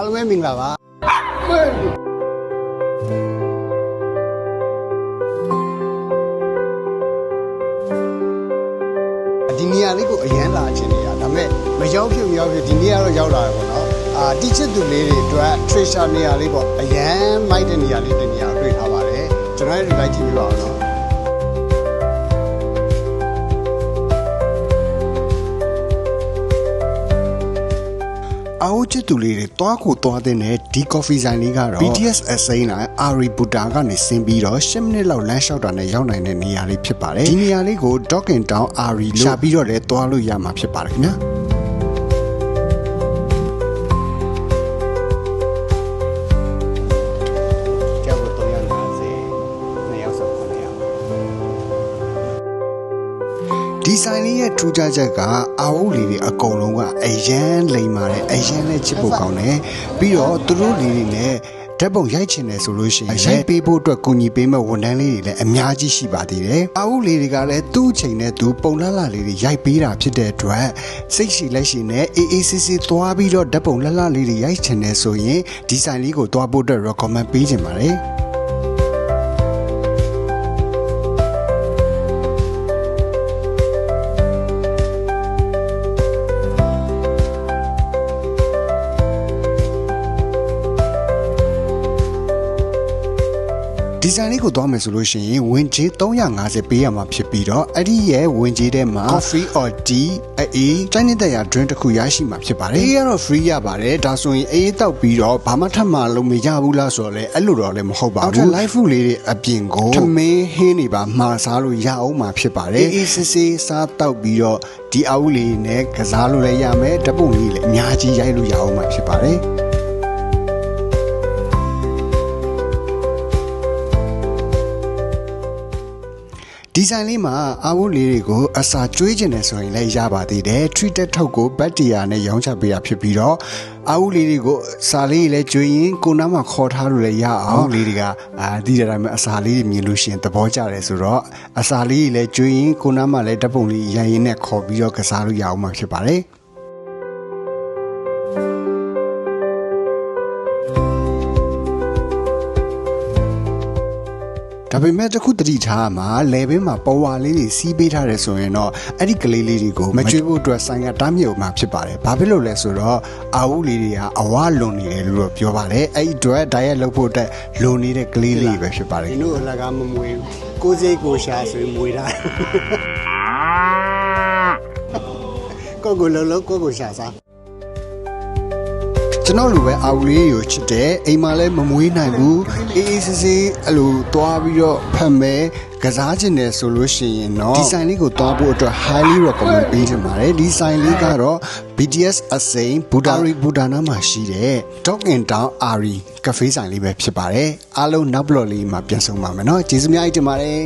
အားလုံးပဲမင်္ဂလာပါဒီနေရာလေးကိုအရန်လာချင်နေတာဒါပေမဲ့မရောက်ဖြစ်မရောက်ဖြစ်ဒီနေရာတော့ရောက်လာတယ်ပေါ့နော်အာတိချစ်သူလေးတွေအတွက် treasure နေရာလေးပေါ့အရန်မိုက်တဲ့နေရာလေးတစ်နေရာတွေ့ထားပါတယ်ကျွန်တော်တို့လိုက်ကြည့်ပြပါဦးနော် အောက်ချစ်သူလေးတွေတွားကိုတွားတဲ့နဲ့ဒီ coffee ဆိုင်လေးကတော့ BTS အစိမ်းလိုက် Ari Buddha ကနေဆင်းပြီးတော့10မိနစ်လောက်လမ်းလျှောက်တာနဲ့ရောက်နိုင်တဲ့နေရာလေးဖြစ်ပါတယ်ဒီနေရာလေးကို Dog and Town Ari လို့ရှာပြီးတော့လည်းတွားလို့ရမှာဖြစ်ပါတယ်ခင်ဗျာ ဒီဆိုင်လေးရဲ့ထူးခြားချက်ကအာဝုတ်လေးတွေအကုန်လုံးကအရန်လိမ်ပါတယ်အရန်နဲ့ချစ်ဖို့ကောင်းတယ်ပြီးတော့သူတို့လေးတွေနဲ့ဓာတ်ပုံရိုက်ချင်တယ်ဆိုလို့ရှိရင်ရိုက်ပေးဖို့အတွက်ကူညီပေးမဲ့ဝန်ထမ်းလေးတွေလည်းအများကြီးရှိပါသေးတယ်အာဝုတ်လေးတွေကလည်းသူ့အချိန်နဲ့သူပုံလှလှလေးတွေရိုက်ပေးတာဖြစ်တဲ့အတွက်စိတ်ရှိလက်ရှိနဲ့အေးအေးဆေးဆေးသွားပြီးတော့ဓာတ်ပုံလှလှလေးတွေရိုက်ချင်တယ်ဆိုရင်ဒီဆိုင်လေးကိုသွားဖို့အတွက် recommend ပေးချင်ပါတယ် ဒီဇိုင်းလေးကိုသွားမယ်ဆိုလို့ရှိရင်ဝင်ကြီး350ပေးရမှာဖြစ်ပြီးတော့အဲ့ဒီရဲ့ဝင်ကြီးထဲမှာ coffee or tea အေးတိုင်းနေတဲ့ရာ drink တစ်ခုရရှိမှာဖြစ်ပါတယ်။ဒီကတော့ free ရပါတယ်။ဒါဆိုရင်အေးတောက်ပြီးတော့ဘာမှထပ်မှလုံးမရဘူးလားဆိုတော့လေအဲ့လိုတော့လည်းမဟုတ်ပါဘူး။ live food လေးတွေအပြင်ကိုထမင်းဟင်းတွေပါမှာစားလို့ရအောင်မှာဖြစ်ပါတယ်။အေးစစ်စစ်စားတောက်ပြီးတော့ဒီအဝူလေးနဲ့ကစားလို့လည်းရမယ်။ဓပုံလေးလည်းအများကြီးရိုက်လို့ရအောင်မှာဖြစ်ပါတယ်။ ဒီဇိုင်းလေးမှာအာဝတ်လေးတွေကိုအစာကျွေးကျင်တယ်ဆိုရင်လည်းရပါသေးတယ် treated ထုတ်ကိုဘတ်တီယာနဲ့ရောင်းချပေးတာဖြစ်ပြီးတော့အာဝတ်လေးတွေကိုစာလေးတွေလည်းကျွေးရင်ကိုနားမှာခေါ်ထားလို့လည်းရအောင်လေးတွေကအာဒီတဲ့အတိုင်းပဲအစာလေးတွေမြင်လို့ရှိရင်သဘောကျတယ်ဆိုတော့အစာလေးတွေလည်းကျွေးရင်ကိုနားမှာလည်းဓာတ်ပုံလေးရရင်နဲ့ခေါ်ပြီးတော့ကစားလို့ရအောင်မှာဖြစ်ပါတယ် ဒါပေမဲ့တခုတတိထားမှာလေဘင်းမှာပေါ်ဝါလေးတွေစီးပေးထားတယ်ဆိုရင်တော့အဲ့ဒီကလေးလေးတွေကိုမကျွေးဖို့အတွက်ဆိုင်ကတားမြစ်မှာဖြစ်ပါတယ်။ဘာဖြစ်လို့လဲဆိုတော့အာဝုလေးတွေကအဝလွန်နေတယ်လို့တော့ပြောပါတယ်။အဲ့ဒီအတွက် diet လုပ်ဖို့အတွက်လွန်နေတဲ့ကလေးလေးပဲဖြစ်ပါတယ်။ဒီတို့အလကားမမွေးကိုစိတ်ကိုရှာဆိုရင်မွေးတာ။ကိုကိုလုံးလုံးကိုကိုရှာစား ကျွန်တော်လိုပဲအာဝလေးကိုချစ်တယ်အိမ်မှာလည်းမမွေးနိုင်ဘူးအေးအေးဆေးဆေးအဲ့လိုသွားပြီးတော့ဖတ်မယ်ကစားခြင်းတယ်ဆိုလို့ရှိရင်တော့ဒီဆိုင်လေးကိုသွားဖို့အတွက် highly recommend ပေးချင်ပါတယ်ဒီဆိုင်လေးကတော့ BTS အစိမ်းဘူဒါရီဘူဒါနာမှာရှိတဲ့ Dog in Town Ari ကဖေးဆိုင်လေးပဲဖြစ်ပါတယ်အားလုံးနောက်ဘလော့လေးမှာပြန်ဆုံပါမယ်เนาะကျေးဇူးများတင်ပါတယ်